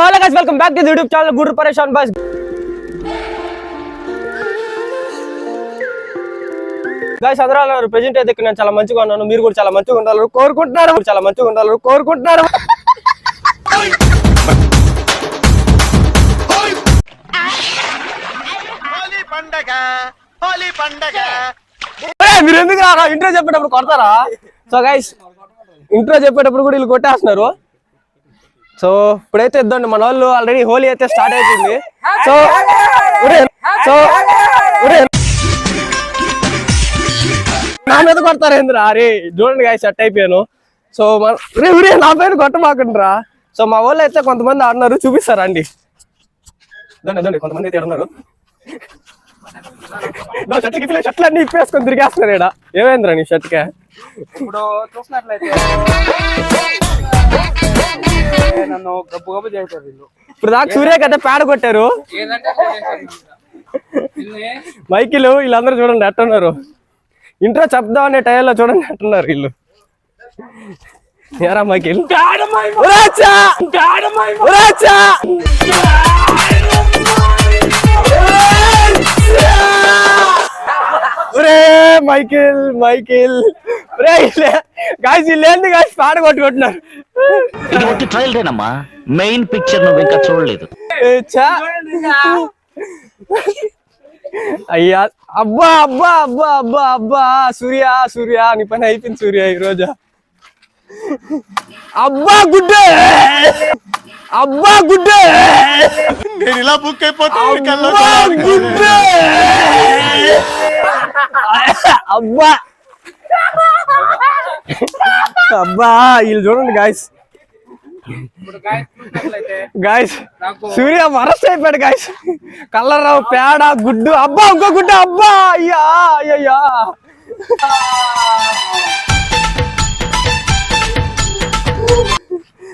So hello guys welcome back to YouTube channel good Pareshan boss guys అందరూ అన్నారు present అయితే నేను చాలా మంచిగా ఉన్నాను. మీరు కూడా చాలా మంచిగా ఉండాలి కోరుకుంటున్నారు. చాలా మంచిగా ఉండాలి కోరుకుంటున్నారు. మీరు ఎందుకు ఇంట్రో చెప్పేటప్పుడు కొడతారా? సో గైస్ ఇంట్రో చెప్పేటప్పుడు కూడా వీళ్ళు కొట్టేస్తున్నారు. సో ఇప్పుడైతే ఇద్దండి మన వాళ్ళు ఆల్రెడీ హోలీ అయితే స్టార్ట్ అయిపోయింది. సో సో నా మీద కొడతారు ఏంద్రా అరే చూడండి గాయ సెట్ అయిపోయాను. సో మన రే నా పైన కొట్టమాకండిరా. సో మా వాళ్ళు అయితే కొంతమంది ఆడినారు చూపిస్తారా అండి? దండి కొంతమంది అయితే ఆడున్నారు నా షర్ట్కి ఇప్పుడే షర్ట్లు అన్ని ఇప్పేసుకొని తిరిగేస్తున్నారు ఇక్కడ ఏమైందిరా నీ షర్ట్కే? ఇప్పుడు చూసినట్లయితే నన్ను గబ్బు గబ్బు చేశారు వీళ్ళు. ఇప్పుడు దాకా సూర్యకి అయితే పేడ కొట్టారు మైకిలు వీళ్ళందరూ చూడండి ఎట్టున్నారు. ఇంట్రో చెప్దాం అనే టైంలో చూడండి ఎట్టున్నారు వీళ్ళు. ఏరా మైకిల్? Michael Michael. గాయస్ వీళ్ళు ఏంది గాయస్? పాట కొట్టుకుంటున్నారు. ఇది ట్రయల్ రేనమ్మా మెయిన్ పిక్చర్ నువ్వు ఇంకా చూడలేదు! అయ్యా అబ్బా అబ్బా అబ్బా అబ్బా అబ్బా సూర్య సూర్య నీ పని అయిపోయింది సూర్య ఈ రోజు అబ్బా గుడ్డే. అబ్బా గుడ్డే. నేను ఇలా బుక్ అయిపోతాను కల్లో అబ్బా. అబ్బా వీళ్ళు చూడండి గాయస్ గాయస్ సూర్య వరస్ట్ అయిపోయాడు గాయస్ కలర్ పేడ గుడ్డు. అబ్బా ఇంకో గుడ్డు అబ్బా అయ్యా అయ్యయ్యా.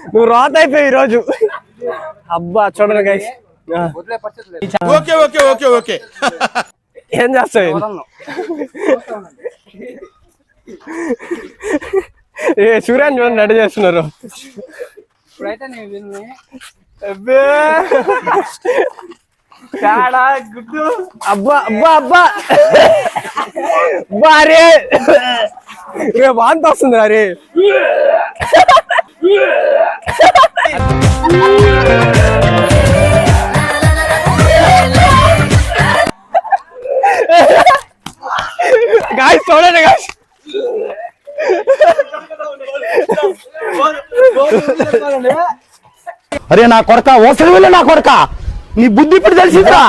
నువ్వు రాత అయిపోయావు ఈరోజు. అబ్బా చూడండి guys okay okay okay okay. ఏం చేస్తావు. ఏ సూర్యాన్ని చూడండి రెడీ చేస్తున్నారు. ఇప్పుడైతే నేను వీళ్ళని అబ్బే! పేడ గుడ్డు. అబ్బా అబ్బా అబ్బా! అరే! రే వాంతి వస్తుంది అరే! గాయస్ చూడండి గాయస్ అరే నా కొడక ఓసరి వెళ్ళి నా కొడక. నీ బుద్ధి ఇప్పుడు తెలిసిందా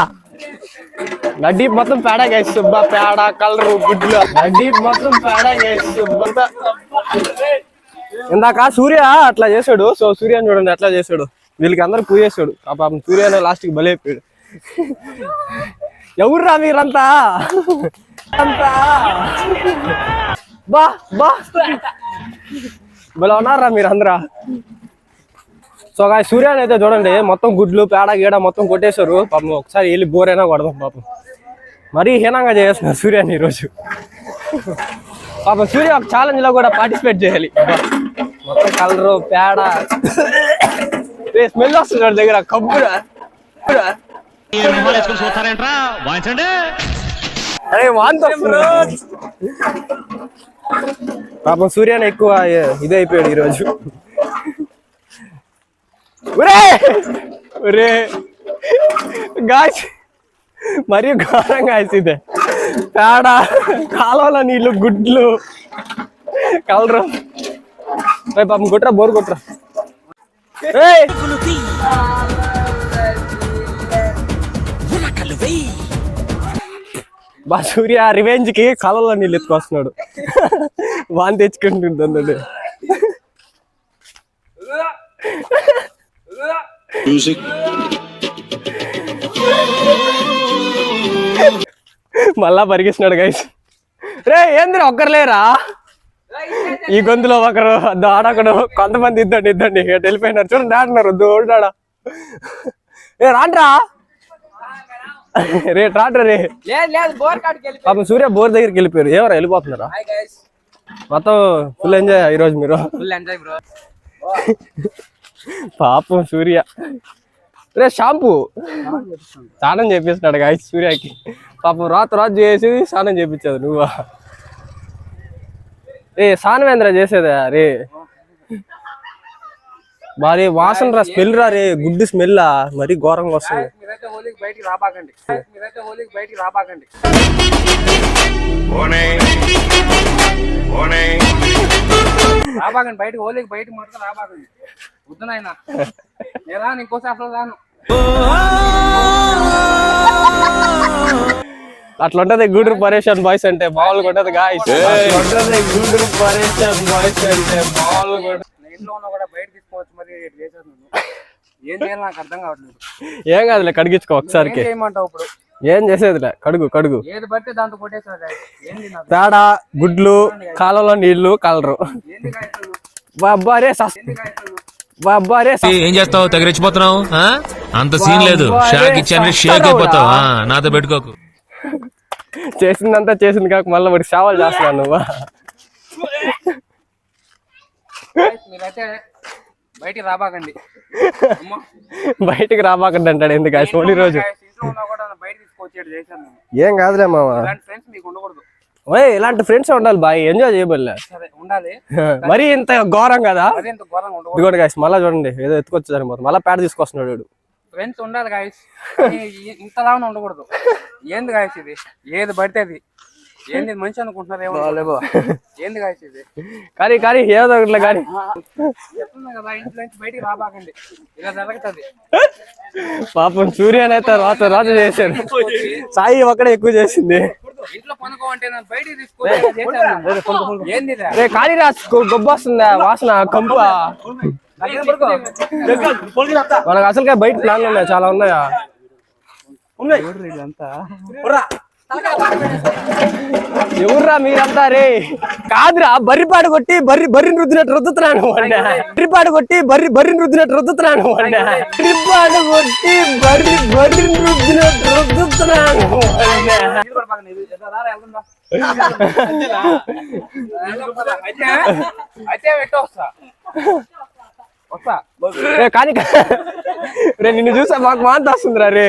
నడ్డీ మొత్తం పేడ గైస్ సుబ్బా పేడ కలరు గుడ్లు. నడ్డీ మొత్తం పేడ గైస్ సుబ్బా. ఇందాక సూర్య అట్లా చేశాడు సో సూర్యని చూడండి అట్లా చేశాడు వీళ్ళకి అందరు పూజేశాడు ఆ పాపం సూర్య అనే లాస్ట్కి బలైపోయాడు ఎవర్రా మీరంతా? అంతా. బా బా. భలే ఉన్నారా మీరందరా. సో గా సూర్యాన్ని అయితే చూడండి మొత్తం గుడ్లు పేడ గీడ మొత్తం కొట్టేశారు. పాపం ఒకసారి వెళ్ళి బోర్ అయినా కొడదాం పాపం. మరీ హీనంగా చేస్తున్నారు సూర్యాన్ని ఈరోజు. పాపం సూర్య ఒక ఛాలెంజ్లో కూడా పార్టిసిపేట్ చేయాలి. మొత్తం కలరు పేడ. స్మెల్ వస్తుంది వాడి దగ్గర వాయించండి. అరే వాంతి. పాపం సూర్యాన ఎక్కువ ఇదే అయిపోయాడు ఈరోజు. ఒరే! ఒరే! గాయస్ మరియు ఘోరం గాయస్ ఇదే పేడ కాలువల నీళ్ళు గుడ్లు కలరు. పాపం కుట్రా బోర్ కుట్రా బా సూర్య రివెంజ్కి కళ్ళలో నీళ్ళు ఎత్తుకొస్తున్నాడు. వాన్ తెచ్చుకుంటుంది మళ్ళా పరిగిస్తున్నాడు గైస్ రే ఏందిరా ఒక్కరు లేరా? ఈ గొంతులో ఒకరు ఆడొకడు కొంతమంది ఇద్దండి ఇద్దండి. వెళ్ళిపోయినారు. చూడండి ఆడుతున్నారు దోడాడా. ఏ రాండ్రా. రే రాండ్రా రే. లేదు లేదు బోర్ కాడికి వెళ్ళి పాపం సూర్య బోర్ దగ్గరికి వెళ్ళిపోయారు. ఎవరు? వెళ్ళిపోతున్నారా? హాయ్ గైస్ మొత్తం ఫుల్ ఎంజాయ్ ఈరోజు మీరు? ఫుల్ ఎంజాయ్ బ్రో పాపం సూర్య. రే షాంపూ. స్నానం చేపిస్తున్నాడు గాయ సూర్యకి. పాపం రాత రాత చేసి స్నానం చేపించదు నువ్వా? రే స్నానమేంద్ర చేసేదా? రే. మరి వాసన రా స్మెల్ రా రే గుడ్డు స్మెల్ మరీ ఘోరంగా వస్తుంది. మీరైతే హోలీకి బయటికి రాబాకండి. మీరైతే హోలీకి బయటికి రాబాకండి. రాబాకండి బయటికి హోలీకి బయటికి మాత్రం రాబాకండి. వద్దు నాయన. నేను రాను ఇంకోసారి అసలు రాను. అట్లా ఉంటది గూడూరు పరేషన్ బాయ్స్ అంటే మామూలుగా ఉంటది గాయస్ ఉంటది గూడూరు పరేషన్ బాయ్స్ అంటే మామూలుగా ఏం చేయాలి నాకు అర్థం కావట్లేదు. ఏం కాదులే కడిగించుకో ఏం ఒకసారికి చేయమంటావు ఇప్పుడు? ఏం చేసేదిలే కడుగు కడుగు. ఏది పడితే దాంతో కొట్టేసాడు ఏంది నాకు? తేడా గుడ్లు కాలంలో నీళ్ళు కలరు. ఏంది కాయలు బాబారే సస్ ఏంది కాయలు బాబారే సస్- ఏం చేస్తావు? తెగరెచ్చిపోతున్నావు ఆ? అంత సీన్ లేదు. షాక్ ఇచ్చాను షేక్. అయిపోతావు? నాతో పెట్టుకోకు. చేసిందంతా చేసింది కాక మళ్ళీ వాడికి సేవలు చేస్తున్నాను నువ్వు. మీరైతే బయటికి రాబాకండి. అమ్మా. బయటికి రాబాకండి అంటాడు ఎందుకు? సోని రోజు. ఏం కాదులే మామ. ఇలాంటి ఫ్రెండ్స్ మీకు ఉండకూడదు. ఓయ్ ఇలాంటి ఫ్రెండ్స్ ఉండాలి బాయ్. ఎంజాయ్ ఉండాలి. మరీ ఇంత ఘోరం కదా? ఇదిగోండి గాయస్ మళ్ళీ చూడండి. ఏదో ఎత్తుకొచ్చి సరిపోతుంది మళ్ళీ పేడ తీసుకొస్తున్నాడు వీడు. ఫ్రెండ్స్ ఉండాలి గాయస్ ఇంతలా ఉండకూడదు. ఏంది గాయస్ ఇది? ఏది పడితే అది. ఏంది మంచి అనుకుంటున్నారు? ఏమో ఏంది గాయస్ ఇది? కానీ కానీ ఏదో ఒకటి కానీ. చెప్తున్నా కదా ఇంట్లో నుంచి బయటికి రాబాకండి. ఇలా జరుగుతుంది. పాపం సూర్యన్ అయితే రాత రాత చేశాడు. సాయి ఒక్కడే ఎక్కువ చేసింది. ఇంట్లో బయటికి. ఏంది ఇది? రే కానీ రా గొప్ప వస్తుందా వాసన కంప. మనకు అసలుగా బయట ప్లాన్లు ఉన్నాయి? చాలా ఉన్నాయా? ఎవర్రా మీరంతా? రే కాదురా బర్రిపాడు కొట్టి బర్రి బర్రిని రుద్దినట్టు రుద్దుతున్నాను బర్రిపాడు కొట్టి బర్రి బర్రిని రుద్దినట్టు రుద్దుతున్నాను బర్రిపాడు కొట్టి బర్రి బర్రిని రుద్దినట్టు రుద్దుతున్నాను రే కానీ రే నిన్ను చూసా మాకు మాంత వస్తుందిరా రే.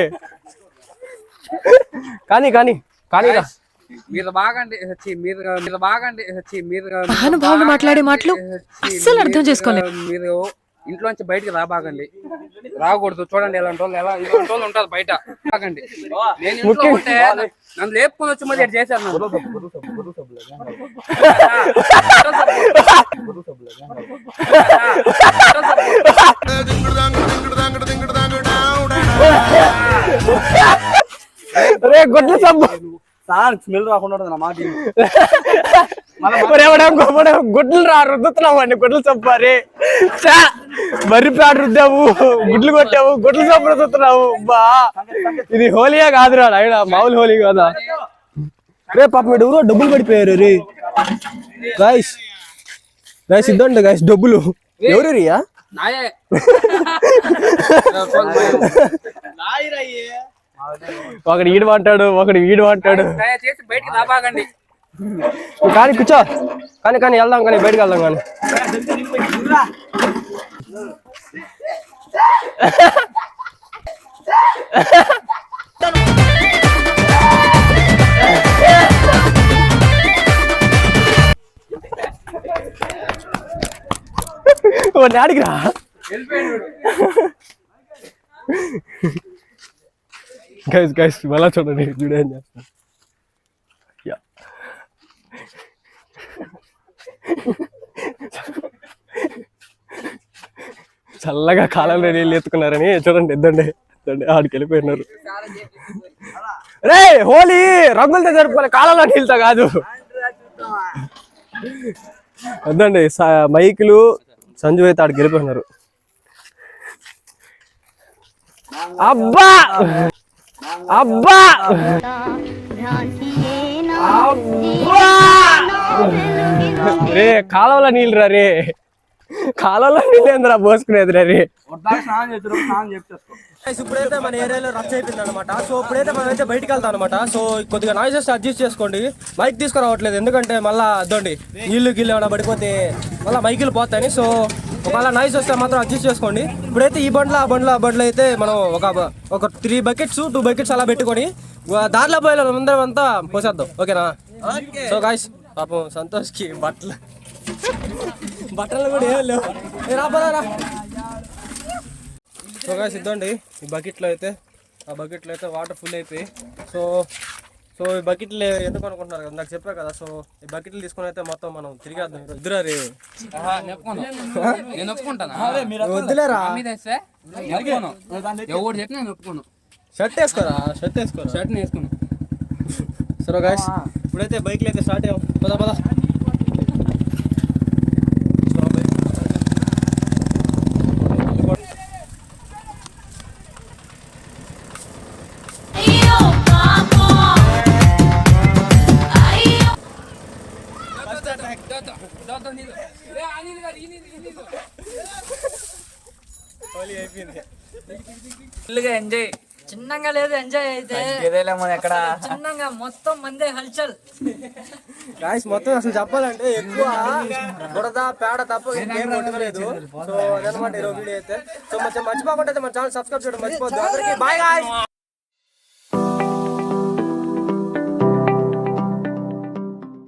కానీ కానీ కానీ రా. మీరు బాగండి ఛీ, మీరు మీరు బాగండి ఛీ, మీరు మహానుభావులు మాట్లాడే మాటలు అస్సలు అర్థం మీరు- చేసుకోలేదు. మీరు ఇంట్లోంచి బయటికి రాబాగండి రాకూడదు చూడండి ఎలాంటి వాళ్ళు ఎలా ఇలాంటి వాళ్ళు ఉంటారు బయట బాగండి నేను ఇంట్లో ఉంటే నన్ను లేపుకొని వచ్చి మరి చేశాను. రే గొడ్ల సబ్బు సార్ స్మెల్ రాకుండా నా మాట గుడ్లు రా రుద్దుతున్నావు అండి గుడ్లు సబ్బు రే. చా మర్రి పేడ రుద్దావు గుడ్లు కొట్టావు గుడ్లు సబ్బు రుద్దుతున్నావు బా. ఇది హోలీయా కాదురా నాయన మామూలు హోలీ కాదా? రే పాప మీరు ఎవరో డబ్బులు పడిపోయారు రే. గాయస్ గాయస్ ఇద్దండి గాయస్ డబ్బులు. ఎవరు రియా? నాయే. ఒకడు ఈడు అంటాడు ఒకడు వీడు అంటాడు దయచేసి బయటికి రాబాగండి కానీ కూర్చో. కానీ కానీ వెళ్దాం కానీ బయటకు వెళ్దాం కానీ. వాడిని అడిగిరా గైస్ గైస్ మళ్ళా చూడండి చూడేం చేస్తాను యా చల్లగా కాలంలో నీళ్ళు ఎత్తుకున్నారని చూడండి ఇద్దండి ఇద్దండి ఆడికి వెళ్ళిపోయినారు. రే హోలీ రంగులతో జరుపుకోవాలి కాలంలో నీళ్ళతో కాదు. వద్దండి మైకులు సంజు అయితే ఆడికి వెళ్ళిపోయినారు. అబ్బా! అబ్బా! రే కాలంలో నీళ్ళు రా. రే కాలంలో నీళ్ళు ఏందిరా పోసుకునేది రా రే ఇప్పుడైతే మన ఏరియాలో రచ్చ అయిపోయింది అనమాట సో ఇప్పుడైతే మనం అయితే బయటికి వెళ్తాం అనమాట సో కొద్దిగా నాయిసెస్ అడ్జస్ట్ చేసుకోండి. మైక్ తీసుకురావట్లేదు. ఎందుకంటే మళ్ళా అద్దండి నీళ్ళు గిల్లు ఏమైనా పడిపోతే మళ్ళీ మైకులు పోతాయని. సో ఒకవేళ నైస్ వస్తే మాత్రం అడ్జస్ట్ చేసుకోండి. ఇప్పుడైతే ఈ బండ్లో ఆ బండ్లో ఆ బండ్లో అయితే మనం ఒక ఒక త్రీ బకెట్స్ టూ బకెట్స్ అలా పెట్టుకొని దారిలో పోయే అందరం అంతా పోసేద్దాం. ఓకేనా? సో గాయస్ పాపం సంతోష్కి బట్టలు బట్టలు కూడా ఏం లేవు. ఏ రా పద రా. సో గాయస్ ఇద్దండి. ఈ బకెట్లో అయితే ఆ బకెట్లో అయితే వాటర్ ఫుల్ అయిపోయి. సో సో ఈ బకెట్లు ఎందుకు అనుకుంటున్నారు కదా? నాకు చెప్పా కదా సో ఈ బకెట్లు తీసుకొని అయితే మొత్తం మనం తిరిగేద్దాం. వద్దురా రే? నేను ఒప్పుకుంటానా? వద్దులేరా? ఎవరు చెప్పినా నేను ఒప్పుకోను. షర్ట్ వేసుకోరా? షర్ట్ వేసుకోరా? షర్ట్ వేసుకున్నాను సరే గాయస్ ఇప్పుడైతే బైక్లు అయితే స్టార్ట్ అయ్యాం. పద పద. ఫుల్గా ఎంజాయ్. చిన్నగా లేదు ఎంజాయ్ అయితే ఎక్కడ? చిన్నగా మొత్తం మందే హల్చల్. గాయస్ మొత్తం అసలు చెప్పాలంటే ఎక్కువ బురద పేడ తప్ప ఇంకేం కొట్టుకోలేదు సో అదనమాట ఈరోజు వీడియో అయితే. సో మంచి మర్చిపోకుండా అయితే మన ఛానల్ సబ్స్క్రైబ్ చేయడం మర్చిపోద్దు అందరికీ బాయ్ గాయస్